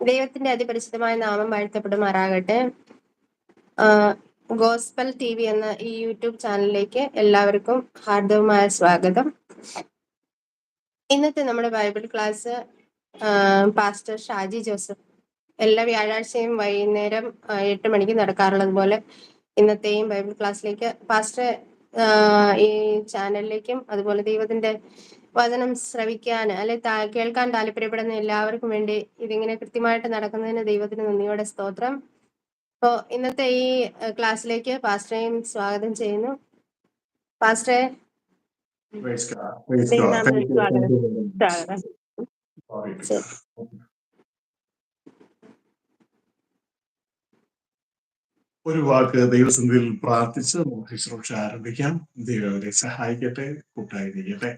ദൈവത്തിന്റെ അതിപരിശുദ്ധമായ നാമം വാഴ്ത്തപ്പെടുമാറാകട്ടെ. ഗോസ്പൽ ടി വി എന്ന ഈ യൂട്യൂബ് ചാനലിലേക്ക് എല്ലാവർക്കും ഹാർദവമായ സ്വാഗതം. ഇന്നത്തെ നമ്മുടെ Bible class pastor Shaji Joseph എല്ലാ വ്യാഴാഴ്ചയും വൈകുന്നേരം എട്ട് മണിക്ക് നടക്കാറുള്ളത് പോലെ ഇന്നത്തെയും ബൈബിൾ ക്ലാസ്സിലേക്ക് പാസ്റ്റർ ഈ ചാനലിലേക്കും അതുപോലെ ദൈവത്തിന്റെ വചനം ശ്രവിക്കാൻ അല്ലെ കേൾക്കാൻ താല്പര്യപ്പെടുന്ന എല്ലാവർക്കും വേണ്ടി ഇതിങ്ങനെ കൃത്യമായിട്ട് നടക്കുന്നതിന് ദൈവത്തിന് നന്ദിയോടെ സ്തോത്രം. അപ്പോ ഇന്നത്തെ ഈ ക്ലാസ്സിലേക്ക് പാസ്റ്ററേയും സ്വാഗതം ചെയ്യുന്നു. പാസ്റ്ററെ. ഒരു വാക്ക് ദൈവസന്ധിയിൽ പ്രാർത്ഥിച്ച് നമുക്ക് ശുശ്രൂഷ ആരംഭിക്കാം. ദൈവം അവരെ സഹായിക്കട്ടെ കൂട്ടായിരിക്കട്ടെ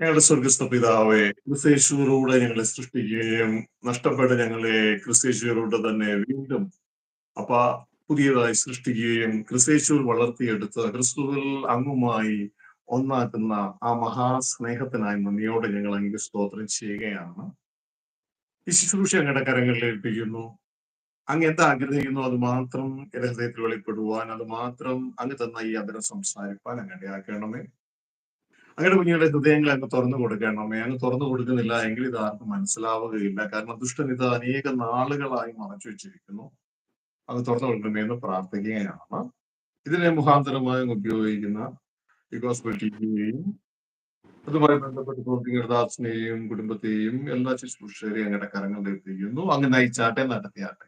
ഞങ്ങളുടെ സ്വർഗസ്ഥ പിതാവെ ക്രിസ്തേശ്വരൂടെ ഞങ്ങളെ സൃഷ്ടിക്കുകയും നഷ്ടപ്പെട്ട ഞങ്ങളെ ക്രിസ്തേശ്വരൂടെ തന്നെ വീണ്ടും അപ്പ പുതിയതായി സൃഷ്ടിക്കുകയും ക്രിസ്തേശ്വർ വളർത്തിയെടുത്ത് ക്രിസ്തുവിൽ അങ്ങുമായി ഒന്നാക്കുന്ന ആ മഹാസ്നേഹത്തിനായി നന്ദിയോടെ ഞങ്ങൾ അങ്ങ് സ്തോത്രം ചെയ്യുകയാണ്. ഈ ശുശ്രൂഷ അങ്ങയുടെ കരങ്ങളിൽ ഏൽപ്പിക്കുന്നു. അങ്ങ് എന്താ ആഗ്രഹിക്കുന്നു അത് മാത്രം ഹൃദയത്തിൽ വെളിപ്പെടുവാൻ അത് മാത്രം അങ്ങ് തന്ന ഈ അതിനെ സംസാരിപ്പാൻ അങ്ങനെ ആക്കണമേ അങ്ങയുടെ കുഞ്ഞുങ്ങളുടെ ഹൃദയങ്ങളെ അങ്ങ് തുറന്നു കൊടുക്കണം. അമ്മ അങ്ങ് തുറന്നു കൊടുക്കുന്നില്ല എങ്കിൽ ഇത് ആർക്കും മനസ്സിലാവുകയില്ല. കാരണം ദുഷ്ടൻ ഇത് അനേക നാളുകളായി മറച്ചു വെച്ചിരിക്കുന്നു. അത് തുറന്നു കൊടുക്കണമേ എന്ന് പ്രാർത്ഥിക്കുകയാണ്. ഇതിനെ മുഖാന്തരമായി ഉപയോഗിക്കുന്ന ഈ ഗോസ്ബൽ ടിവിയെയും അതുമായി ബന്ധപ്പെട്ട് പ്രവർത്തിക്കുന്ന ദാസിനെയും കുടുംബത്തെയും എല്ലാ ശുശ്രൂഷരെയും അങ്ങയുടെ കരങ്ങളിൽ എത്തിക്കുന്നു അങ്ങ് നയിച്ചാട്ടെ നടത്തിയാട്ടെ.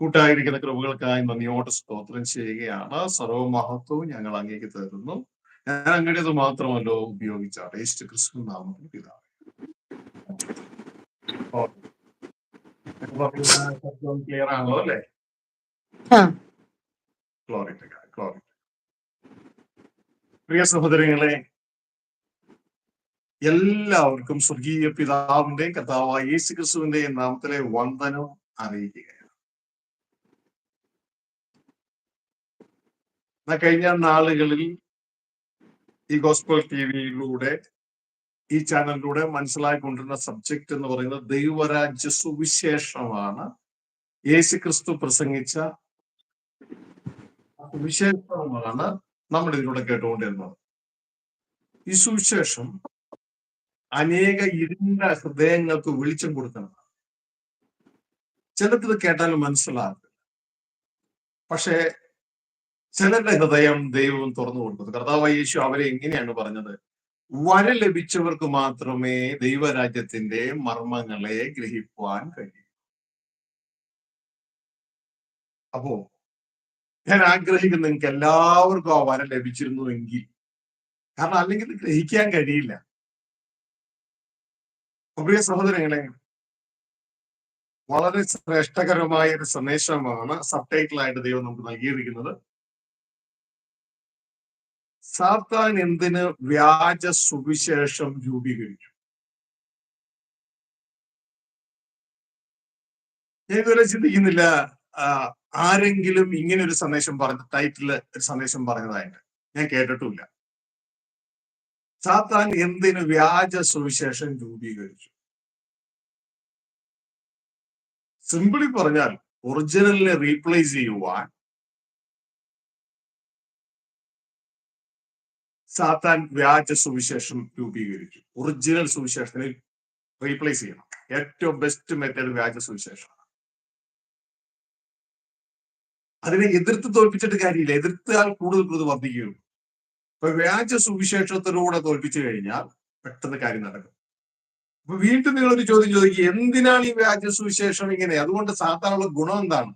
കൂട്ടായിരിക്കുന്ന കൃപകൾക്കായി നന്ദിയോട് സ്തോത്രം ചെയ്യുകയാണ്. സർവമഹത്വവും ഞങ്ങൾ അങ്ങേക്ക് തരുന്നു. ഞാൻ അങ്ങടേത് മാത്രമല്ലോ ഉപയോഗിച്ച. യേശു ക്രിസ്തു നാമത്തിൽ പിതാവ്. ക്ലിയർ ആണല്ലോ അല്ലേ? പ്രിയ സഹോദരങ്ങളെ എല്ലാവർക്കും സ്വർഗീയ പിതാവിന്റെ കഥാവായ യേശു ക്രിസ്തുവിന്റെ നാമത്തിലെ വന്ദനം അറിയിക്കുകയാണ്. കഴിഞ്ഞ നാളുകളിൽ ഈ ഗോസ്പൽ ടി വിയിലൂടെ ഈ ചാനലിലൂടെ മനസ്സിലായിക്കൊണ്ടിരുന്ന സബ്ജക്റ്റ് എന്ന് പറയുന്നത് ദൈവരാജ്യ സുവിശേഷമാണ്. യേശു ക്രിസ്തു പ്രസംഗിച്ച സുവിശേഷമാണ് നമ്മൾ ഇതിലൂടെ കേട്ടുകൊണ്ടിരുന്നത്. ഈ സുവിശേഷം അനേക ഇരുണ്ട ഹൃദയങ്ങൾക്ക് വെളിച്ചം കൊടുക്കണം. ചിലർക്ക് ഇത് കേട്ടാൽ മനസ്സിലാകും പക്ഷേ ചിലരുടെ ഹൃദയം ദൈവം തുറന്നു കൊടുക്കുന്നത് കർത്താവ് യേശു അവരെ എങ്ങനെയാണ് പറഞ്ഞത്? വര ലഭിച്ചവർക്ക് മാത്രമേ ദൈവരാജ്യത്തിന്റെ മർമ്മങ്ങളെ ഗ്രഹിക്കുവാൻ കഴിയൂ. അപ്പോ ഞാൻ ആഗ്രഹിക്കുന്ന നിങ്ങൾക്ക് എല്ലാവർക്കും ആ വര ലഭിച്ചിരുന്നു എങ്കിൽ. കാരണം അല്ലെങ്കിൽ ഗ്രഹിക്കാൻ കഴിയില്ല. പ്രിയ സഹോദരങ്ങളെ വളരെ ശ്രേഷ്ഠകരമായ ഒരു സന്ദേശമാണ് സബ് ടൈറ്റിലായിട്ട് ദൈവം നമുക്ക് നൽകിയിരിക്കുന്നത്. സാത്താൻ എന്തിന് വ്യാജ സുവിശേഷം രൂപീകരിച്ചു? ഞാൻ ഇതുവരെ ചിന്തിക്കുന്നില്ല. ആരെങ്കിലും ഇങ്ങനെ ഒരു സന്ദേശം പറഞ്ഞ ടൈറ്റിൽ ഒരു സന്ദേശം പറഞ്ഞതായിട്ട്. ഞാൻ കേട്ടിട്ടില്ല സാത്താൻ എന്തിന് വ്യാജ സുവിശേഷം രൂപീകരിച്ചു? സിമ്പിളി പറഞ്ഞാൽ ഒറിജിനലിനെ റീപ്ലേസ് ചെയ്യുവാൻ സാത്താൻ വ്യാജ സുവിശേഷം രൂപീകരിച്ചു ഒറിജിനൽ സുവിശേഷത്തിനെ റീപ്ലേസ് ചെയ്യണം. ഏറ്റവും ബെസ്റ്റ് മെത്തേഡ് വ്യാജ സുവിശേഷമാണ്. അതിനെ എതിർത്ത് തോൽപ്പിച്ചിട്ട് കാര്യമില്ല. എതിർത്താൽ കൂടുതൽ കൂടുതൽ വർദ്ധിക്കുകയുള്ളൂ. അപ്പൊ വ്യാജ സുവിശേഷത്തിലൂടെ തോൽപ്പിച്ചു കഴിഞ്ഞാൽ പെട്ടെന്ന് കാര്യം നടക്കും. അപ്പൊ വീണ്ടും നിങ്ങളൊരു ചോദ്യം ചോദിക്കുക എന്തിനാണ് ഈ വ്യാജ സുവിശേഷം ഇങ്ങനെ? അതുകൊണ്ട് സാത്താനുള്ള ഗുണം എന്താണ്?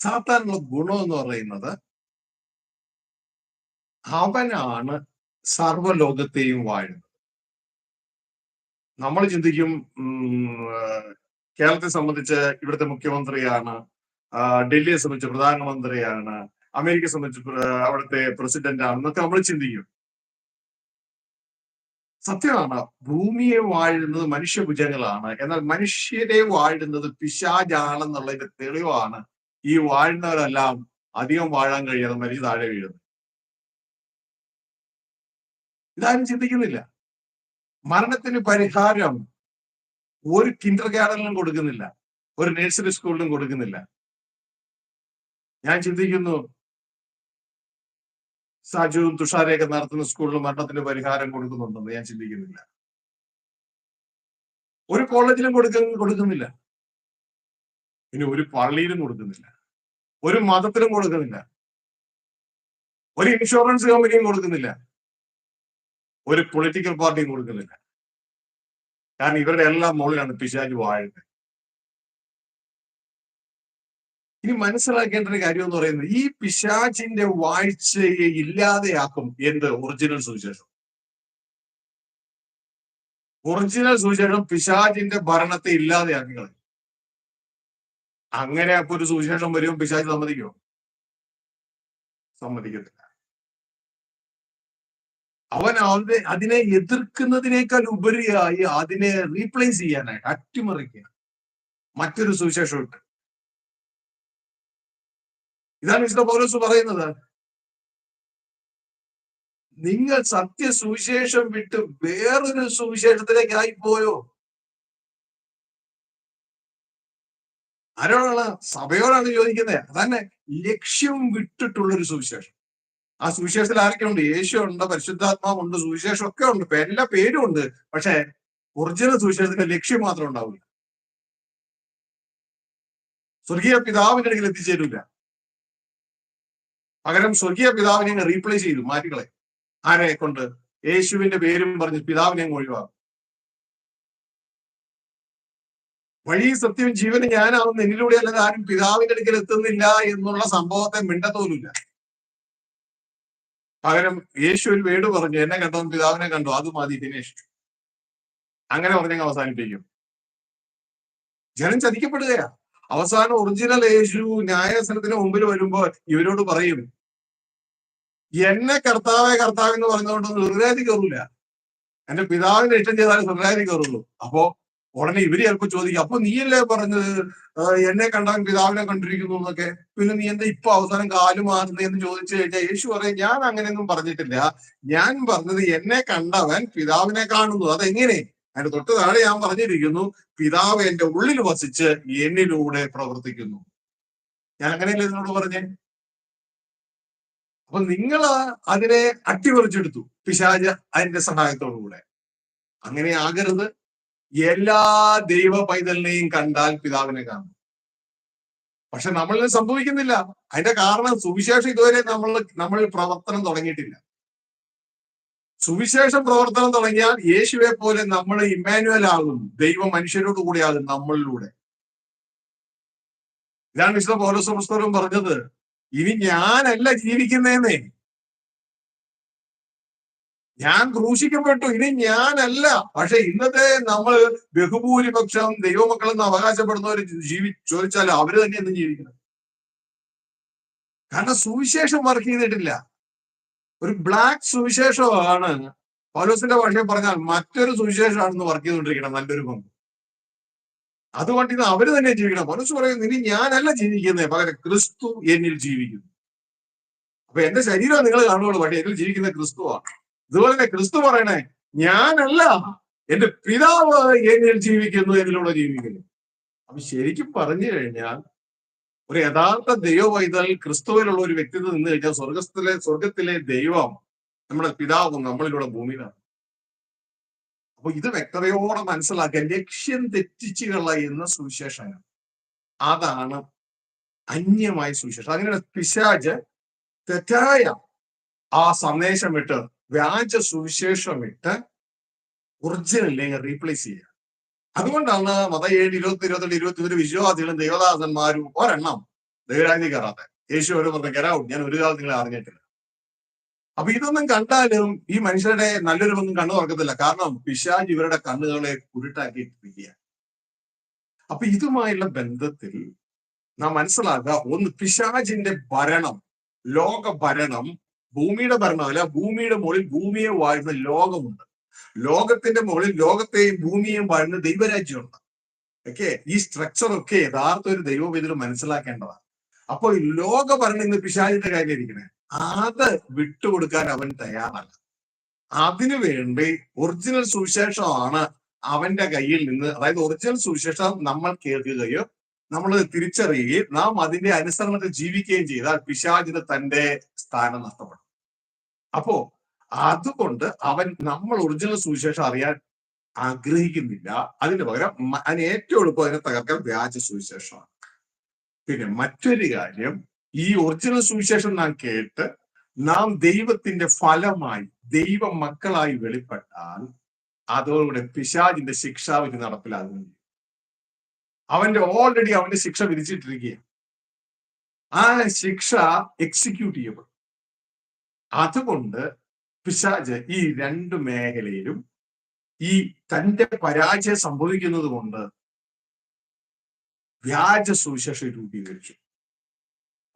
സാത്താനുള്ള ഗുണം എന്ന് പറയുന്നത് അവനാണ് സർവലോകത്തെയും വാഴുന്നത്. നമ്മൾ ചിന്തിക്കും കേരളത്തെ സംബന്ധിച്ച് ഇവിടുത്തെ മുഖ്യമന്ത്രിയാണ് ഡൽഹിയെ സംബന്ധിച്ച് പ്രധാനമന്ത്രിയാണ് അമേരിക്കയെ സംബന്ധിച്ച് അവിടുത്തെ പ്രസിഡന്റ് ആണെന്നൊക്കെ നമ്മൾ ചിന്തിക്കും. സത്യമാണ് ഭൂമിയെ വാഴുന്നത് മനുഷ്യഭുജങ്ങളാണ് എന്നാൽ മനുഷ്യരെ വാഴുന്നത് പിശാജാണെന്നുള്ളതിന്റെ തെളിവാണ് ഈ വാഴുന്നവരെല്ലാം അധികം വാഴാൻ കഴിയാതെ മരിച്ചു താഴെ വീഴുന്നത്. ഇതാരും ചിന്തിക്കുന്നില്ല. മരണത്തിന് പരിഹാരം ഒരു കിൻഡർ ഗാർഡനിലും കൊടുക്കുന്നില്ല. ഒരു നഴ്സറി സ്കൂളിലും കൊടുക്കുന്നില്ല. ഞാൻ ചിന്തിക്കുന്നു സാജുവും തുഷാരയൊക്കെ നടത്തുന്ന സ്കൂളിൽ മരണത്തിന് പരിഹാരം കൊടുക്കുന്നുണ്ടെന്ന് ഞാൻ ചിന്തിക്കുന്നില്ല. ഒരു കോളേജിലും കൊടുക്ക കൊടുക്കുന്നില്ല. ഇനി ഒരു പള്ളിയിലും കൊടുക്കുന്നില്ല. ഒരു മതത്തിലും കൊടുക്കുന്നില്ല. ഒരു ഇൻഷുറൻസ് കമ്പനിയും കൊടുക്കുന്നില്ല. ഒരു പൊളിറ്റിക്കൽ പാർട്ടിയും കൊടുക്കുന്നില്ല. കാരണം ഇവരുടെ എല്ലാം മുകളിലാണ് പിശാജ് വാഴുന്നത്. ഇനി മനസ്സിലാക്കേണ്ട ഒരു കാര്യം എന്ന് പറയുന്നത് ഈ പിശാചിന്റെ വാഴ്ചയെ ഇല്ലാതെയാക്കും എന്ത്? ഒറിജിനൽ സുവിശേഷം. ഒറിജിനൽ സുവിശേഷം പിശാചിന്റെ ഭരണത്തെ ഇല്ലാതെയാക്കി കളയും. അങ്ങനെ അപ്പൊ ഒരു സുവിശേഷം വരുമ്പോൾ പിശാജ് സമ്മതിക്കുമോ സമ്മതിക്കത്തില്ല. അവൻ അതിനെ എതിർക്കുന്നതിനേക്കാൾ ഉപരിയായി അതിനെ റീപ്ലേസ് ചെയ്യാനായിട്ട് അട്ടിമറിക്കുക മറ്റൊരു സുവിശേഷം ഉണ്ട് ഇതാണ് വിശുദ്ധ പൗലോസ് പറയുന്നത്. നിങ്ങൾ സത്യ സുവിശേഷം വിട്ട് വേറൊരു സുവിശേഷത്തിലേക്ക് ആയിപ്പോയോ ആരോടാണ്? സഭയോടാണ് ചോദിക്കുന്നത്. അതന്നെ ലക്ഷ്യം വിട്ടിട്ടുള്ള ഒരു സുവിശേഷം. ആ സുവിശേഷത്തിൽ ആരൊക്കെ ഉണ്ട് യേശു ഉണ്ട് പരിശുദ്ധാത്മാവുണ്ട് സുവിശേഷം ഒക്കെ ഉണ്ട് എല്ലാ പേരും ഉണ്ട്. പക്ഷെ ഒറിജിനൽ സുവിശേഷത്തിന്റെ ലക്ഷ്യം മാത്രം ഉണ്ടാവില്ല. സ്വർഗീയ പിതാവിന്റെ അടുക്കൽ എത്തിച്ചേരില്ല. പകരം സ്വർഗീയ പിതാവിനെ റീപ്ലേസ് ചെയ്തു മാറ്റിക്കളെ ആരെ കൊണ്ട്? യേശുവിന്റെ പേരും പറഞ്ഞ് പിതാവിനെ ഒഴിവാക്കും. വഴി സത്യം ജീവനും ഞാനാവുന്ന എന്നിലൂടെ അല്ലാതെ ആരും പിതാവിന്റെ അടുക്കൽ എത്തുന്നില്ല എന്നുള്ള സംഭവത്തെ മിണ്ടത്തോലുമില്ല. പകരം യേശു ഒരു വീട് പറഞ്ഞു എന്നെ കണ്ടോ പിതാവിനെ കണ്ടോ അത് മതി ദിനേഷ് അങ്ങനെ പറഞ്ഞങ്ങ് അവസാനിപ്പിക്കും. ജനം ചതിക്കപ്പെടുകയാ. അവസാനം ഒറിജിനൽ യേശു ന്യായാസനത്തിന് മുമ്പിൽ വരുമ്പോ ഇവരോട് പറയും എന്നെ കർത്താവെ കർത്താവ് എന്ന് പറഞ്ഞുകൊണ്ടൊന്നും ഹൃദയത്തിൽ കയറൂല. എന്റെ പിതാവിന്റെ ഇഷ്ടം ചെയ്താലും ഹൃദയത്തിൽ കയറുള്ളൂ. അപ്പോ ഉടനെ ഇവർ ചിലപ്പോ ചോദിക്കും അപ്പൊ നീയല്ലേ പറഞ്ഞത്? എന്നെ കണ്ടാൽ പിതാവിനെ കണ്ടിരിക്കുന്നു എന്നൊക്കെ. പിന്നെ നീ എന്താ ഇപ്പൊ അവസാനം കാലു മാറുന്നത് എന്ന് ചോദിച്ചു കഴിഞ്ഞാൽ യേശു പറയും ഞാൻ അങ്ങനെയൊന്നും പറഞ്ഞിട്ടില്ല. ഞാൻ പറഞ്ഞത് എന്നെ കണ്ടവൻ പിതാവിനെ കാണുന്നു. അതെങ്ങനെ? അതിന്റെ തൊട്ട് താഴെ ഞാൻ പറഞ്ഞിരിക്കുന്നു പിതാവ് എന്റെ ഉള്ളിൽ വസിച്ച് എന്നിലൂടെ പ്രവർത്തിക്കുന്നു. ഞാൻ അങ്ങനെയല്ലേ ഇതിനോട് പറഞ്ഞേ? അപ്പൊ നിങ്ങൾ അതിനെ അട്ടിമറിച്ചെടുത്തു പിശാജ് അതിന്റെ സഹായത്തോടുകൂടെ. അങ്ങനെ ആകരുത്. എല്ലാ ദൈവ പൈതലിനെയും കണ്ടാൽ പിതാവിനെ കാണും. പക്ഷെ നമ്മളിൽ സംഭവിക്കുന്നില്ല. അതിന്റെ കാരണം സുവിശേഷം ഇതുവരെ നമ്മൾ നമ്മൾ പ്രവർത്തനം തുടങ്ങിയിട്ടില്ല. സുവിശേഷം പ്രവർത്തനം തുടങ്ങിയാൽ യേശുവെ പോലെ നമ്മൾ ഇമ്മാനുവൽ ആകും. ദൈവം മനുഷ്യരോട് കൂടിയാകും നമ്മളിലൂടെ. ഇതാണ് വിശുദ്ധ പൗലോസ് പുസ്തകം പറഞ്ഞത്. ഇനി ഞാനല്ല ജീവിക്കുന്നേന്നേ ഞാൻ ക്രൂശിക്കപ്പെട്ടു. ഇനി ഞാനല്ല. പക്ഷെ ഇന്നത്തെ നമ്മൾ ബഹുഭൂരിപക്ഷം ദൈവമക്കളെന്ന് അവകാശപ്പെടുന്നവർ ജീവി ചോദിച്ചാൽ അവർ തന്നെ എന്നും ജീവിക്കണം കാരണം സുവിശേഷം വർക്ക് ചെയ്തിട്ടില്ല. ഒരു ബ്ലാക്ക് സുവിശേഷമാണ്. പൗലോസിന്റെ ഭാഷയിൽ പറഞ്ഞാൽ മറ്റൊരു സുവിശേഷമാണെന്ന് വർക്ക് ചെയ്തുകൊണ്ടിരിക്കണം നല്ലൊരു പങ്ക്. അതുകൊണ്ട് ഇന്ന് അവർ തന്നെ ജീവിക്കണം. പൗലോസ് പറയുന്നു ഇനി ഞാനല്ല ജീവിക്കുന്നത് പകരം ക്രിസ്തു എന്നിൽ ജീവിക്കുന്നു. അപ്പൊ എന്റെ ശരീരം നിങ്ങൾ കാണുകയുള്ളൂ പക്ഷെ എന്നിൽ ജീവിക്കുന്ന ക്രിസ്തുവാണ്. ഇതുപോലെ തന്നെ ക്രിസ്തു പറയണേ ഞാനല്ല എന്റെ പിതാവ് എന്നിൽ ജീവിക്കുന്നു എന്നിലൂടെ ജീവിക്കുന്നു. അപ്പൊ ശരിക്കും പറഞ്ഞു കഴിഞ്ഞാൽ ഒരു യഥാർത്ഥ ദൈവവൈതൽ ക്രിസ്തുവിലുള്ള ഒരു വ്യക്തിത്വം നിന്ന് കഴിഞ്ഞാൽ സ്വർഗത്തിലെ സ്വർഗത്തിലെ ദൈവം നമ്മുടെ പിതാവും നമ്മളിലൂടെ ഭൂമിയിലാണ്. അപ്പൊ ഇത് വ്യക്തതയോടെ മനസ്സിലാക്കുക ലക്ഷ്യം തെറ്റിച്ചു കളയുന്ന സുവിശേഷം അതാണ് അന്യമായ സുവിശേഷം. അങ്ങനെ പിശാജ് തെറ്റായ ആ സന്ദേശം വിട്ട് വ്യാജ സുവിശേഷം ഇട്ട് ഒറിജിനലിനെ റീപ്ലേസ് ചെയ്യുക. അതുകൊണ്ടാണ് മത ഏഴ് ഇരുപത്തി ഇരുപത്തി ഇരുപത്തി ഒരു വിശ്വാസികളും ദേവദാസന്മാരും ഒരെണ്ണം ദൈവരാജ്ഞി കയറാത്ത യേശു ഒരു പറഞ്ഞു കരാവും ഞാൻ ഒരു കാലം നിങ്ങളെ അറിഞ്ഞിട്ടില്ല. അപ്പൊ ഇതൊന്നും കണ്ടാലും ഈ മനുഷ്യരുടെ നല്ലൊരു ഒന്നും കണ്ണു തുറക്കത്തില്ല. കാരണം പിശാജ് ഇവരുടെ കണ്ണുകളെ കുരുട്ടാക്കിയിട്ടിരിക്കുക അപ്പൊ ഇതുമായുള്ള ബന്ധത്തിൽ നാം മനസ്സിലാക്കുക ഒന്ന് പിശാജിന്റെ ഭരണം ലോക ഭരണം ഭൂമിയുടെ ഭരണമല്ല ഭൂമിയുടെ മുകളിൽ ഭൂമിയെ വാഴുന്ന ലോകമുണ്ട്. ലോകത്തിന്റെ മുകളിൽ ലോകത്തെയും ഭൂമിയെയും വാഴുന്ന ദൈവരാജ്യമുണ്ട്. ഓക്കെ ഈ സ്ട്രക്ചർ ഒക്കെ യഥാർത്ഥ ഒരു ദൈവവിധം മനസ്സിലാക്കേണ്ടതാണ്. അപ്പോൾ ലോക ഭരണം ഇന്ന് പിശാചിന്റെ കാര്യമായിരിക്കണേ അത് വിട്ടുകൊടുക്കാൻ അവൻ തയ്യാറല്ല. അതിനു വേണ്ടി ഒറിജിനൽ സുവിശേഷമാണ് അവന്റെ കയ്യിൽ നിന്ന് അതായത് ഒറിജിനൽ സുവിശേഷം നമ്മൾ കേൾക്കുകയോ നമ്മൾ തിരിച്ചറിയുകയും നാം അതിന്റെ അനുസരണത്തിൽ ജീവിക്കുകയും ചെയ്താൽ പിശാചിന് തന്റെ സ്ഥാനം നഷ്ടപ്പെടും. അപ്പോ അതുകൊണ്ട് അവൻ നമ്മൾ ഒറിജിനൽ സുവിശേഷം അറിയാൻ ആഗ്രഹിക്കുന്നില്ല. അതിന് പകരം അതിന് ഏറ്റവും എളുപ്പം അതിനെ തകർക്കാൻ വ്യാജ സുവിശേഷമാണ്. പിന്നെ മറ്റൊരു കാര്യം ഈ ഒറിജിനൽ സുവിശേഷം നാം കേട്ട് നാം ദൈവത്തിന്റെ ഫലമായി ദൈവ മക്കളായി വെളിപ്പെട്ടാൽ അതോടെ പിശാചിന്റെ ശിക്ഷാവിധി നടപ്പിലാകുന്നു അവന്റെ ഓൾറെഡി അവന്റെ ശിക്ഷ വിധിച്ചിട്ടിരിക്കുകയാണ്. ആ ശിക്ഷ എക്സിക്യൂട്ട് ചെയ്യപ്പെടും. അതുകൊണ്ട് പിശാജ് ഈ രണ്ട് മേഖലയിലും ഈ തന്റെ പരാജയം സംഭവിക്കുന്നത് കൊണ്ട് വ്യാജ സുവിശേഷ രൂപീകരിച്ചു.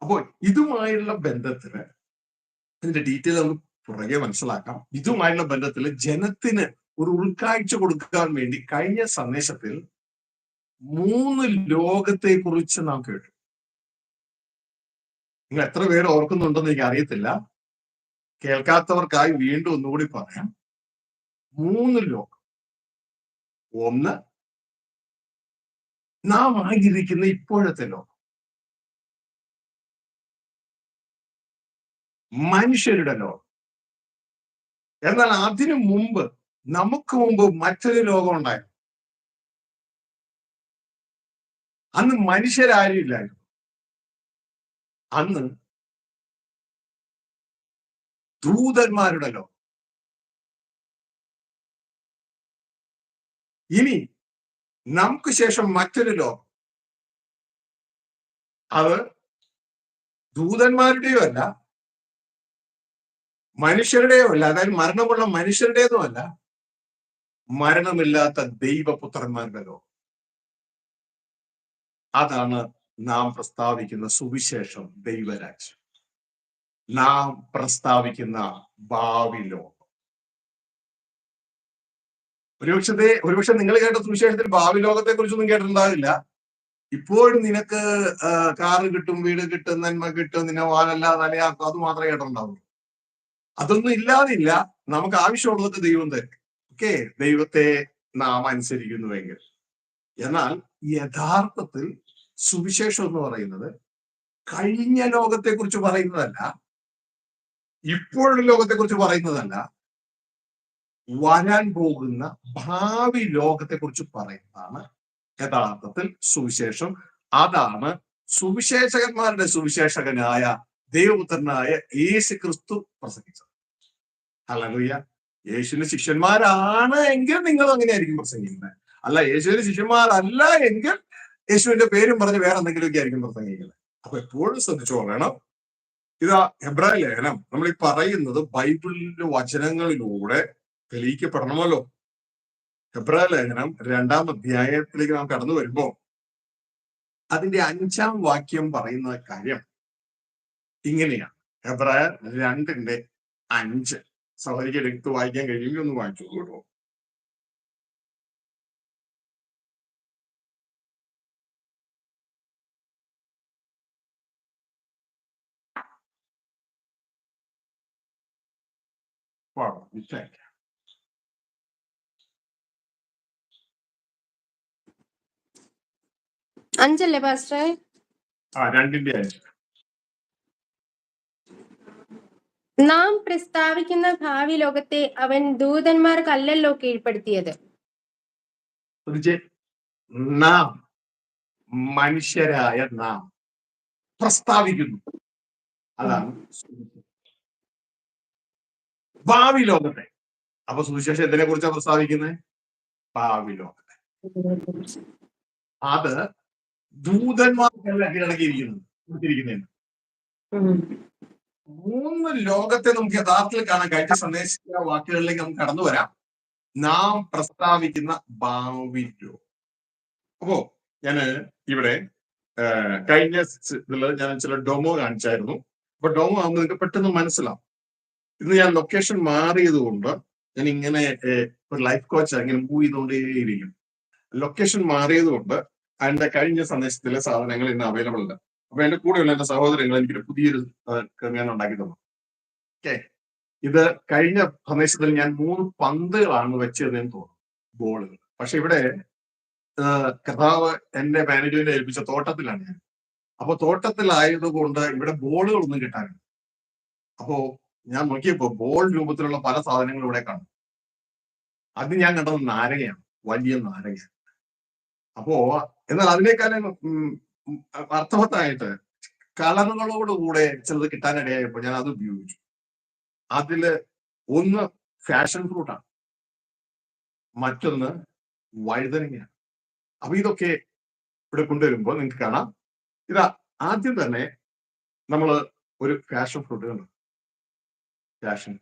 അപ്പോൾ ഇതുമായുള്ള ബന്ധത്തിന് അതിന്റെ ഡീറ്റെയിൽ നമുക്ക് പുറകെ മനസ്സിലാക്കാം. ഇതുമായുള്ള ബന്ധത്തിൽ ജനത്തിന് ഒരു ഉൾക്കാഴ്ച കൊടുക്കാൻ വേണ്ടി കഴിഞ്ഞ സന്ദേശത്തിൽ മൂന്ന് ലോകത്തെ കുറിച്ച് നാം കേട്ടു. നിങ്ങൾ എത്ര പേര് ഓർക്കുന്നുണ്ടെന്ന് എനിക്ക് അറിയത്തില്ല കേൾക്കാത്തവർക്കായി വീണ്ടും ഒന്നുകൂടി പറയാം. മൂന്ന് ലോകം. ഒന്ന് നാം ആയിരിക്കുന്ന ഇപ്പോഴത്തെ ലോകം. മനുഷ്യരുടെ ലോകം. എന്നാൽ അതിനു മുമ്പ് നമുക്ക് മുമ്പ് മറ്റൊരു ലോകം ഉണ്ടായിരുന്നു അന്ന് മനുഷ്യരാരും ഇല്ലായിരുന്നു. അന്ന് ദൂതന്മാരുടെ ലോകം. ഇനി നമുക്ക് ശേഷം മറ്റൊരു ലോകം. അത് ദൂതന്മാരുടെയോ അല്ല മനുഷ്യരുടെയോ അല്ല അതായത് മരണമുള്ള മനുഷ്യരുടേതും അല്ല മരണമില്ലാത്ത ദൈവപുത്രന്മാരുടെ ലോകം. അതാണ് നാം പ്രസ്താവിക്കുന്ന സുവിശേഷം ദൈവരാജ്യം. നാം പ്രസ്താവിക്കുന്ന ഭാവി ലോകം. ഒരുപക്ഷത്തെ ഒരുപക്ഷെ നിങ്ങൾ കേട്ട സുവിശേഷത്തിൽ ഭാവി ലോകത്തെ കുറിച്ചൊന്നും കേട്ടിട്ടുണ്ടാവില്ല. ഇപ്പോഴും നിനക്ക് കാറ് കിട്ടും വീട് കിട്ടും നന്മ കിട്ടും നിന്നെ വാനല്ല നിലയാക്കും അത് മാത്രമേ കേട്ടിട്ടുണ്ടാവുള്ളൂ. അതൊന്നും ഇല്ലാതില്ല. നമുക്ക് ആവശ്യമുള്ളത് ദൈവം തരും. ഓക്കെ? ദൈവത്തെ നാം അനുസരിക്കുന്നുവെങ്കിൽ. എന്നാൽ യഥാർത്ഥത്തിൽ സുവിശേഷം എന്ന് പറയുന്നത് കഴിഞ്ഞ ലോകത്തെ കുറിച്ച് പറയുന്നതല്ല ഇപ്പോഴുള്ള ലോകത്തെക്കുറിച്ച് പറയുന്നതല്ല. വരാൻ പോകുന്ന ഭാവി ലോകത്തെക്കുറിച്ച് പറയുന്നതാണ് യഥാർത്ഥത്തിൽ സുവിശേഷം. അതാണ് സുവിശേഷകന്മാരുടെ സുവിശേഷകനായ ദൈവപുത്രനായ യേശു ക്രിസ്തു പ്രസംഗിച്ചത്. ഹല്ലേലൂയ. യേശുവിന്റെ ശിഷ്യന്മാരാണ് എങ്കിൽ നിങ്ങൾ അങ്ങനെയായിരിക്കും പ്രസംഗിക്കുന്നത്. അല്ല യേശുവിന്റെ ശിഷ്യന്മാരല്ല എങ്കിൽ യേശുവിന്റെ പേരും പറഞ്ഞ് വേറെ എന്തെങ്കിലുമൊക്കെ ആയിരിക്കും പ്രസംഗിക്കുന്നത്. അപ്പൊ എപ്പോഴും ശ്രദ്ധിച്ചു ശ്രദ്ധിച്ചോളണം ഇതാ ഹെബ്രായ ലേഖനം. നമ്മൾ ഈ പറയുന്നത് ബൈബിളിന്റെ വചനങ്ങളിലൂടെ തെളിയിക്കപ്പെടണമല്ലോ. ഹെബ്രായ ലേഖനം രണ്ടാം അധ്യായത്തിലേക്ക് നാം കടന്നു വരുമ്പോ അതിന്റെ അഞ്ചാം വാക്യം പറയുന്ന കാര്യം ഇങ്ങനെയാണ്. ഹെബ്രായ രണ്ടിന്റെ അഞ്ച്. സഹോദരിക്ക് എടുത്ത് വായിക്കാൻ കഴിയുമെങ്കിൽ ഒന്ന് വായിച്ചു കേട്ടോ. പാടാം നിശ്ചയം അഞ്ചല്ലേ പാസ്റ്ററെ? ആ രണ്ടിന്റെ അഞ്ച്. നാം പ്രസ്താവിക്കുന്ന ഭാവി ലോകത്തെ അവൻ ദൂതന്മാർക്കല്ലല്ലോ കീഴ്പ്പെടുത്തിയത്. നാം മനുഷ്യരായ നാം പ്രസ്താവിക്കുന്നു. അതാണ്. ഭാവി ലോകത്തെ അപ്പൊ സുവിശേഷം എന്തിനെ കുറിച്ചാണ് പ്രസ്താവിക്കുന്നത് ഭാവി ലോകത്തെ അത് ദൂതന്മാർക്കല്ല കീഴടക്കിയിരിക്കുന്നത്. മൂന്ന് ലോകത്തെ നമുക്ക് യഥാർത്ഥത്തിൽ കാണാൻ കഴിഞ്ഞ സന്ദേശ വാക്കുകളിലേക്ക് നമുക്ക് കടന്നു വരാം. നാം പ്രസ്താവിക്കുന്ന ഭാവി ലോകം അപ്പോ ഞാൻ ഇവിടെ കഴിഞ്ഞ ഇതിൽ ഞാൻ ചില ഡൊമോ കാണിച്ചായിരുന്നു. അപ്പൊ ഡൊമോ ആകുമ്പോൾ നിങ്ങൾക്ക് പെട്ടെന്ന് മനസ്സിലാവും. ഇന്ന് ഞാൻ ലൊക്കേഷൻ മാറിയത് കൊണ്ട് ഞാൻ ഇങ്ങനെ ഒരു ലൈഫ് കോച്ച് ഇങ്ങനെ മൂവ് ചെയ്തുകൊണ്ടേയിരിക്കും. ലൊക്കേഷൻ മാറിയത് കൊണ്ട് അതിന്റെ കഴിഞ്ഞ സന്ദേശത്തിലെ സാധനങ്ങൾ ഇന്ന് അവൈലബിൾ അല്ല അപ്പൊ എന്റെ കൂടെയുള്ള എന്റെ സഹോദരങ്ങൾ എനിക്കൊരു പുതിയൊരു ക്രമീകരണം ഉണ്ടാക്കി തന്നു. ഓക്കെ ഇത് കഴിഞ്ഞ സന്ദേശത്തിൽ ഞാൻ മൂന്ന് പന്തുകളാണ് വെച്ചതെന്ന് തോന്നുന്നു. ബോളുകൾ പക്ഷെ ഇവിടെ കഥാവ് എന്റെ മാനേജ്മെന്റ് ഏൽപ്പിച്ച തോട്ടത്തിലാണ് ഞാൻ. അപ്പൊ തോട്ടത്തിലായതുകൊണ്ട് ഇവിടെ ബോളുകളൊന്നും കിട്ടാനില്ല അപ്പോ ഞാൻ നോക്കിയപ്പോ ബോൾ രൂപത്തിലുള്ള പല സാധനങ്ങളും ഇവിടെ കാണും. അത് ഞാൻ കണ്ടത് നാരകയാണ് വലിയ നാരക അപ്പോ എന്നാൽ അതിനേക്കാളും അർത്ഥവത്തായിട്ട് കളറുകളോടുകൂടെ ചിലത് കിട്ടാനിടയായപ്പോൾ ഞാൻ അത് ഉപയോഗിച്ചു. അതിൽ ഒന്ന് ഫാഷൻ ഫ്രൂട്ടാണ് മറ്റൊന്ന് വഴുതനങ്ങയാണ്. അപ്പൊ ഇതൊക്കെ ഇവിടെ കൊണ്ടുവരുമ്പോൾ നിങ്ങൾക്ക് കാണാം. ഇതാ ആദ്യം തന്നെ നമ്മൾ ഒരു ഫാഷൻ ഫ്രൂട്ട് കണ്ടു. ഫാഷൻ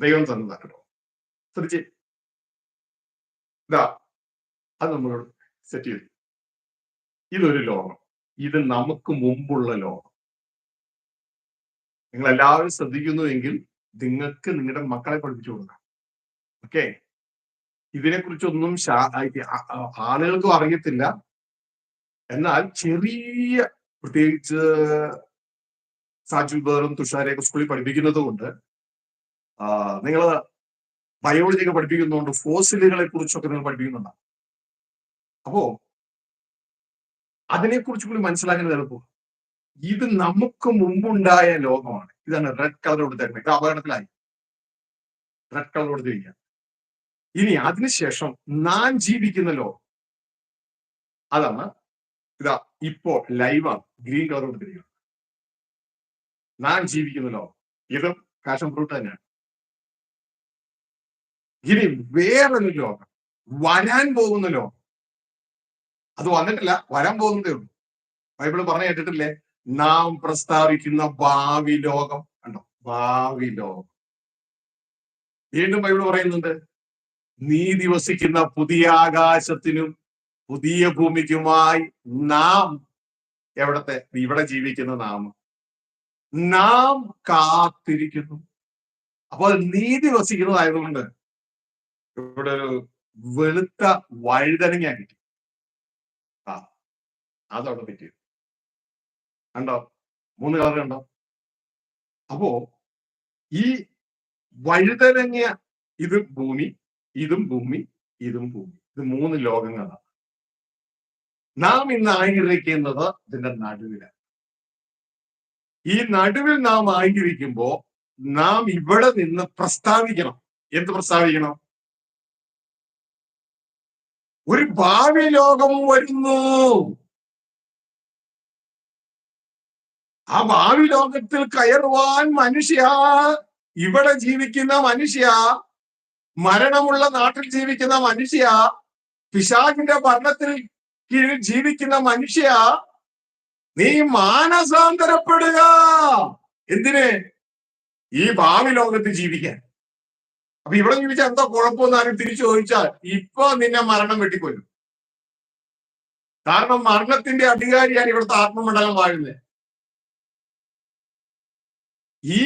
ദൈവം തന്നതാണ് കേട്ടോ ഇതാ അത് നമ്മൾ സെറ്റ് ചെയ്തു. ഇതൊരു ലോകം. ഇത് നമുക്ക് മുമ്പുള്ള ലോകം. നിങ്ങൾ എല്ലാവരും ശ്രദ്ധിക്കുന്നു എങ്കിൽ നിങ്ങൾക്ക് നിങ്ങളുടെ മക്കളെ പഠിപ്പിച്ചു കൊടുക്കാം. ഓക്കെ ഇതിനെക്കുറിച്ചൊന്നും ആളുകൾക്കും അറിയത്തില്ല. എന്നാൽ ചെറിയ പ്രത്യേകിച്ച് സാജു ബേറും തുഷാരെയൊക്കെ സ്കൂളിൽ പഠിപ്പിക്കുന്നത് കൊണ്ട് നിങ്ങൾ ബയോളജി ഒക്കെ പഠിപ്പിക്കുന്നതുകൊണ്ട് ഫോസിലുകളെ കുറിച്ചൊക്കെ നിങ്ങൾ പഠിപ്പിക്കുന്നുണ്ടാവും അപ്പോ അതിനെക്കുറിച്ച് കൂടി മനസ്സിലാക്കുന്നത് എളുപ്പം ഇത് നമുക്ക് മുമ്പുണ്ടായ ലോകമാണ്. ഇതാണ് റെഡ് കളർ കൊടുത്തേക്കുന്നത് ഇത് അപകടത്തിലായി റെഡ് കളർ കൊടുത്തിരിക്കുക ഇനി അതിനുശേഷം നാം ജീവിക്കുന്ന ലോകം. അതാണ് ഇതാ ഇപ്പോ ലൈവാണ് ഗ്രീൻ കളർ കൊടുത്തിരിക്കുന്നത് നാം ജീവിക്കുന്ന ലോകം ഇതും കാഷൻ ഫ്രൂട്ട് തന്നെയാണ്. ഇനി വേറൊരു ലോകം. വരാൻ പോകുന്ന ലോകം. അത് വന്നിട്ടില്ല. വരാൻ പോകുന്നതേ ഉള്ളൂ. ബൈബിൾ പറഞ്ഞു കേട്ടിട്ടില്ലേ? നാം പ്രസ്താവിക്കുന്ന ഭാവി ലോകം. കണ്ടോ? ഭാവി ലോകം. വീണ്ടും ബൈബിൾ പറയുന്നുണ്ട്. നീ ദിവസിക്കുന്ന പുതിയ ആകാശത്തിനും പുതിയ ഭൂമിക്കുമായി നാം എവിടത്തെ? ഇവിടെ ജീവിക്കുന്ന നാം. നാം കാത്തിരിക്കുന്നു. അപ്പോൾ നീതി വസിക്കുന്നതായതുകൊണ്ട് ഇവിടെ ഒരു വെളുത്ത വഴുതനങ്ങ കിട്ടി. ആ അതവിടെ പറ്റി കണ്ടോ? മൂന്ന് കളർ കണ്ടോ? അപ്പോ ഈ വഴുതനങ്ങ ഇത് ഭൂമി ഇതും ഭൂമി ഇതും ഭൂമി. ഇത് മൂന്ന് ലോകങ്ങളാണ്. നാം ഇന്ന് ആഗ്രഹിക്കുന്നത് ഇതിന്റെ നടുവിലാണ്. ഈ നടുവിൽ നാം ആയിരിക്കുമ്പോൾ നാം ഇവിടെ നിന്ന് പ്രസ്താവിക്കണം. എന്ത് പ്രസ്താവിക്കണം? ഒരു ഭാവി ലോകം വരുന്നു. ആ ഭാവി ലോകത്തിൽ കയറുവാൻ മനുഷ്യ ഇവിടെ ജീവിക്കുന്ന മനുഷ്യ മരണമുള്ള നാട്ടിൽ ജീവിക്കുന്ന മനുഷ്യ പിശാചിന്റെ ഭരണത്തിൽ കീഴിൽ ജീവിക്കുന്ന മനുഷ്യ നീ മാനസാന്തരപ്പെടുക. എന്തിന്? ഈ ഭാവി ലോകത്ത് ജീവിക്കാൻ. അപ്പൊ ഇവിടെ ജീവിച്ചാൽ എന്താ കുഴപ്പമെന്ന് ആരും തിരിച്ചു ചോദിച്ചാൽ ഇപ്പൊ നിന്നെ മരണം വെട്ടിക്കൊല്ലും. കാരണം മരണത്തിന്റെ അധികാരിയാണ് ഇവിടുത്തെ ആത്മമണ്ഡലം വാഴുന്നത്. ഈ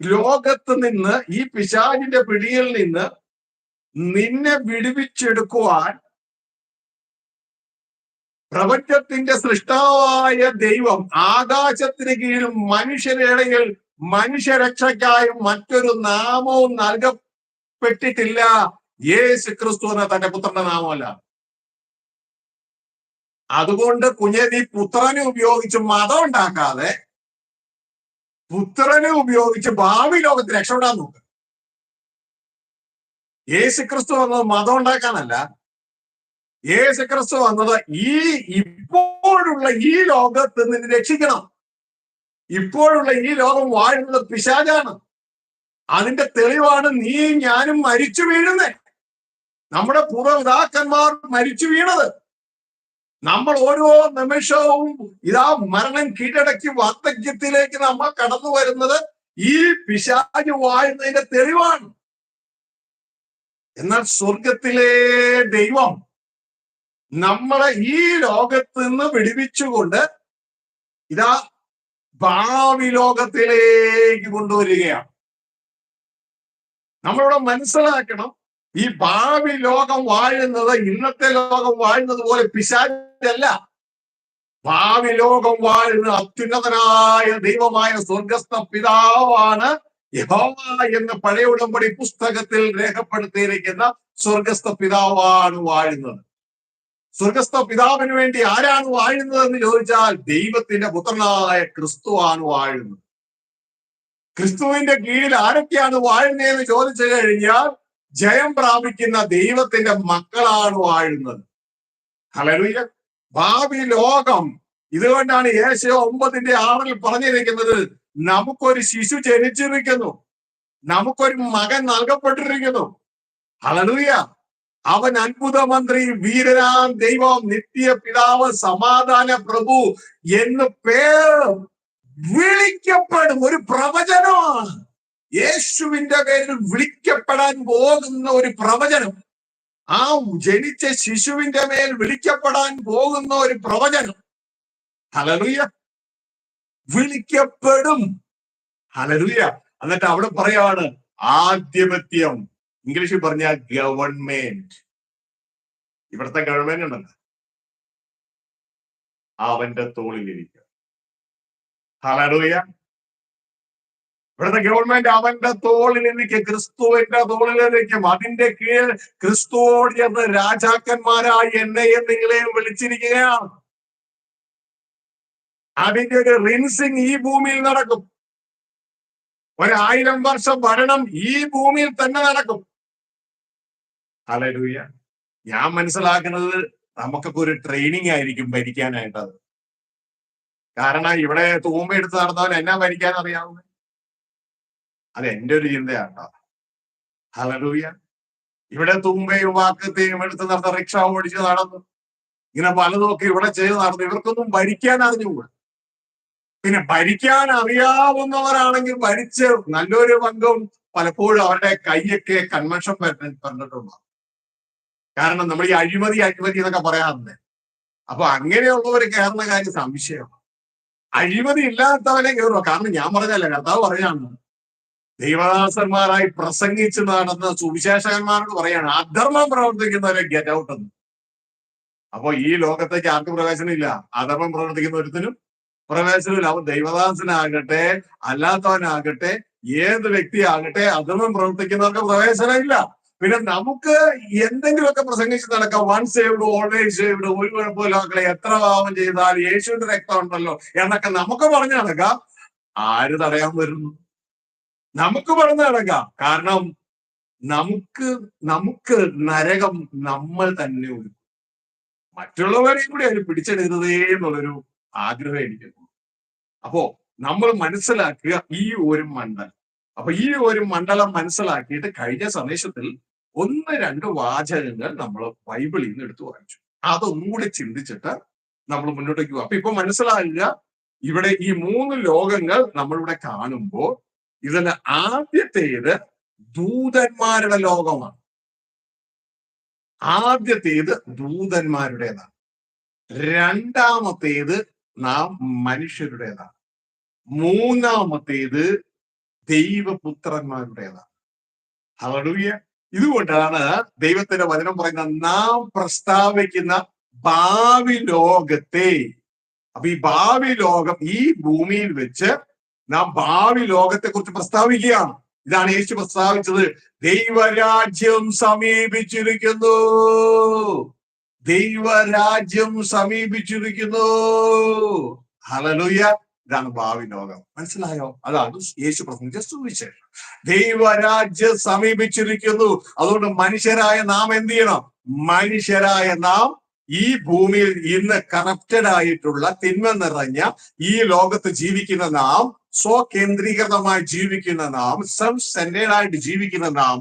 ലോകത്ത് നിന്ന് ഈ പിശാചിന്റെ പിടിയിൽ നിന്ന് നിന്നെ വിടുവിച്ചെടുക്കുവാൻ പ്രപഞ്ചത്തിന്റെ സൃഷ്ടാവായ ദൈവം ആകാശത്തിന് കീഴിൽ മനുഷ്യരിടയിൽ മനുഷ്യരക്ഷയ്ക്കായി മറ്റൊരു നാമവും നൽകപ്പെട്ടിട്ടില്ല. യേശു ക്രിസ്തു എന്ന തന്റെ പുത്രന്റെ നാമമല്ല. അതുകൊണ്ട് കുഞ്ഞെ പുത്രനെ ഉപയോഗിച്ച് മതം ഉണ്ടാക്കാതെ പുത്രനെ ഉപയോഗിച്ച് ഭാവി ലോകത്ത് രക്ഷപ്പെടാൻ നോക്ക്. യേശു ക്രിസ്തു എന്നത് മതം ഉണ്ടാക്കാനല്ല യേശു ക്രിസ്തു വന്നത് ഈ ഇപ്പോഴുള്ള ഈ ലോകത്ത് നിന്ന് രക്ഷിക്കണം. ഇപ്പോഴുള്ള ഈ ലോകം വാഴുന്നത് പിശാചാണ്. അതിന്റെ തെളിവാണ് നീ ഞാനും മരിച്ചു വീഴുന്നേ. നമ്മുടെ പൂർവപിതാക്കന്മാർ മരിച്ചു വീണത്. നമ്മൾ ഓരോ നിമിഷവും ഇതാ മരണം കീഴടക്കി വാർദ്ധക്യത്തിലേക്ക് നമ്മൾ കടന്നു വരുന്നത് ഈ പിശാച് വാഴുന്നതിന്റെ തെളിവാണ്. എന്നാൽ സ്വർഗത്തിലെ ദൈവം നമ്മളെ ഈ ലോകത്ത് നിന്ന് വിടിവിച്ചുകൊണ്ട് ഇതാ ഭാവി ലോകത്തിലേക്ക് കൊണ്ടുവരികയാണ്. നമ്മളിവിടെ മനസ്സിലാക്കണം ഈ ഭാവി ലോകം വാഴുന്നത് ഇന്നത്തെ ലോകം വാഴുന്നത് പോലെ പിശാചല്ല. ഭാവി ലോകം വാഴുന്ന അത്യുന്നതനായ ദൈവമായ സ്വർഗസ്ഥ പിതാവാണ് യഹോവ എന്ന പഴയ ഉടമ്പടി പുസ്തകത്തിൽ രേഖപ്പെടുത്തിയിരിക്കുന്ന സ്വർഗസ്ഥ പിതാവാണ് വാഴുന്നത്. സ്വർഗസ്ഥ പിതാവിന് വേണ്ടി ആരാണ് വാഴുന്നത് എന്ന് ചോദിച്ചാൽ ദൈവത്തിന്റെ പുത്രനായ ക്രിസ്തുവാണ് വാഴുന്നത്. ക്രിസ്തുവിന്റെ കീഴിൽ ആരൊക്കെയാണ് വാഴുന്നതെന്ന് ചോദിച്ചു കഴിഞ്ഞാൽ ജയം പ്രാപിക്കുന്ന ദൈവത്തിന്റെ മക്കളാണ് വാഴുന്നത്. ഹലരുയ ഭാവി ലോകം. ഇതുകൊണ്ടാണ് യേശു ഒമ്പതിന്റെ ആറിൽ പറഞ്ഞിരിക്കുന്നത് നമുക്കൊരു ശിശു ജനിച്ചിരിക്കുന്നു. നമുക്കൊരു മകൻ നൽകപ്പെട്ടിരിക്കുന്നു. ഹലലുയ അവൻ അത്ഭുത മന്ത്രി വീരനാം ദൈവം നിത്യ പിതാവ് സമാധാന പ്രഭു എന്ന് പേർ വിളിക്കപ്പെടും. ഒരു പ്രവചനമാണ്. യേശുവിന്റെ പേരിൽ വിളിക്കപ്പെടാൻ പോകുന്ന ഒരു പ്രവചനം. ആ ജനിച്ച ശിശുവിന്റെ മേൽ വിളിക്കപ്പെടാൻ പോകുന്ന ഒരു പ്രവചനം. ഹലറിയ വിളിക്കപ്പെടും. ഹലറിയ എന്നിട്ട് അവിടെ പറയാണ് ആധിപത്യം ഇംഗ്ലീഷിൽ പറഞ്ഞ ഗവൺമെന്റ്. ഇവിടുത്തെ ഗവൺമെന്റ് ഉണ്ടല്ലോ. അവന്റെ തോളിലിരിക്കുക ഇവിടുത്തെ ഗവൺമെന്റ് അവന്റെ തോളിലിരിക്കും. ക്രിസ്തുവിന്റെ തോളിലിരിക്കും. അതിന്റെ കീഴിൽ ക്രിസ്തുവോട് ചേർന്ന് രാജാക്കന്മാരായി എന്നെയും നിങ്ങളെയും വിളിച്ചിരിക്കുകയാണ്. അതിന്റെ ഒരു റിൻസിങ് ഈ ഭൂമിയിൽ നടക്കും. ഒരായിരം വർഷം ഭരണം ഈ ഭൂമിയിൽ തന്നെ നടക്കും. ഹലലൂയ ഞാൻ മനസ്സിലാക്കുന്നത് നമുക്കൊക്കെ ഒരു ട്രെയിനിങ് ആയിരിക്കും ഭരിക്കാനായിട്ട് അത് കാരണം ഇവിടെ തൂമ്പ എടുത്ത് നടന്നവൻ എന്നാ ഭരിക്കാൻ അറിയാവുന്നത് അത് എന്റെ ഒരു ചിന്തയാട്ടോ. ഹലലൂയ ഇവിടെ തുമ്പയും വാക്കത്തെയും എടുത്ത് നടന്ന റിക്ഷ ഓടിച്ച് നടന്നു. ഇങ്ങനെ പലതുമൊക്കെ ഇവിടെ ചെയ്ത് നടന്നു. ഇവർക്കൊന്നും ഭരിക്കാൻ അറിഞ്ഞുകൂടാ. പിന്നെ ഭരിക്കാൻ അറിയാവുന്നവരാണെങ്കിൽ ഭരിച്ച് നല്ലൊരു പങ്കും പലപ്പോഴും അവരുടെ കൈയൊക്കെ കൺവെൻഷൻ പറഞ്ഞിട്ടുണ്ട് കാരണം നമ്മൾ ഈ അഴിമതി അഴിമതി എന്നൊക്കെ പറയാറുണ്ട്. അപ്പൊ അങ്ങനെയുള്ളവർ കയറുന്ന കാര്യം സംശയമാണ്. അഴിമതി ഇല്ലാത്തവനെ കയറുക കാരണം ഞാൻ പറഞ്ഞല്ല കർത്താവ് പറയാണ് ദൈവദാസന്മാരായി പ്രസംഗിച്ച് നടന്ന സുവിശേഷകന്മാരോട് പറയാണ് അധർമ്മം പ്രവർത്തിക്കുന്നവരെ ഗെറ്റ് ഔട്ട് എന്ന്. അപ്പൊ ഈ ലോകത്തേക്ക് ആർക്കും പ്രവേശനം ഇല്ല അധർമ്മം പ്രവർത്തിക്കുന്ന ഒരുത്തിനും പ്രവേശനമില്ല. അവൻ ദൈവദാസനാകട്ടെ അല്ലാത്തവനാകട്ടെ ഏത് വ്യക്തിയാകട്ടെ അധർമ്മം പ്രവർത്തിക്കുന്നവർക്ക് പ്രവേശനമില്ല. പിന്നെ നമുക്ക് എന്തെങ്കിലുമൊക്കെ പ്രസംഗിച്ച് നടക്കാം. വൺ സേവ്ഡ് ഓൾവേസ് സേവ്ഡ് ഒരു കുഴപ്പമില്ല മക്കളെ എത്ര പാവം ചെയ്താൽ യേശുവിന്റെ രക്തം ഉണ്ടല്ലോ എന്നൊക്കെ നമുക്ക് പറഞ്ഞു നടക്കാം. ആര് തടയാൻ വരുന്നു? നമുക്ക് പറഞ്ഞു നടക്കാം. കാരണം നമുക്ക് നമുക്ക് നരകം നമ്മൾ തന്നെ ഒരുക്കും. മറ്റുള്ളവരെയും കൂടി അതിന് പിടിച്ചെടുക്കുന്നതേ എന്നുള്ളൊരു ആഗ്രഹം എനിക്കുള്ളൂ അപ്പോ നമ്മൾ മനസ്സിലാക്കുക ഈ ഒരു മണ്ഡലം. അപ്പൊ ഈ ഒരു മണ്ഡലം മനസ്സിലാക്കിയിട്ട് കഴിഞ്ഞ സന്ദേശത്തിൽ ഒന്ന് രണ്ട് വാചകങ്ങൾ നമ്മൾ ബൈബിളിൽ നിന്ന് എടുത്തു വായിച്ചു. അതൊന്നും കൂടി ചിന്തിച്ചിട്ട് നമ്മൾ മുന്നോട്ടേക്ക് പോകും അപ്പൊ ഇപ്പൊ മനസ്സിലാകുക ഇവിടെ ഈ മൂന്ന് ലോകങ്ങൾ നമ്മളിവിടെ കാണുമ്പോൾ ഇതിൽ ആദ്യത്തേത് ദൂതന്മാരുടെ ലോകമാണ്. ആദ്യത്തേത് ദൂതന്മാരുടേതാണ്. രണ്ടാമത്തേത് നാം മനുഷ്യരുടേതാണ്. മൂന്നാമത്തേത് ദൈവപുത്രന്മാരുടേതാണ്. ഹലൂയ ഇതുകൊണ്ടാണ് ദൈവത്തിന്റെ വചനം പറയുന്ന നാം പ്രസ്താവിക്കുന്ന ഭാവി ലോകത്തെ. അപ്പൊ ഈ ഭാവി ലോകം ഈ ഭൂമിയിൽ വെച്ച് നാം ഭാവി ലോകത്തെ കുറിച്ച് പ്രസ്താവിക്കുകയാണ്. ഇതാണ് യേശു പ്രസ്താവിച്ചത്. ദൈവരാജ്യം സമീപിച്ചിരിക്കുന്നു. ദൈവരാജ്യം സമീപിച്ചിരിക്കുന്നു. ഹലലുയ ഇതാണ് ഭാവി ലോകം. മനസ്സിലായോ? അതാണ് യേശു പ്രസംഗിച്ച സുവിശേഷം ദൈവരാജ്യം സമീപിച്ചിരിക്കുന്നു. അതുകൊണ്ട് മനുഷ്യരായ നാം എന്ത് ചെയ്യണം? മനുഷ്യരായ നാം ഈ ഭൂമിയിൽ ഇന്ന് കറപ്റ്റഡ് ആയിട്ടുള്ള തിന്മ നിറഞ്ഞ ഈ ലോകത്ത് ജീവിക്കുന്ന നാം സ്വകേന്ദ്രീകൃതമായി ജീവിക്കുന്ന നാം സെൽഫ് സെന്റേഡ് ആയിട്ട് ജീവിക്കുന്ന നാം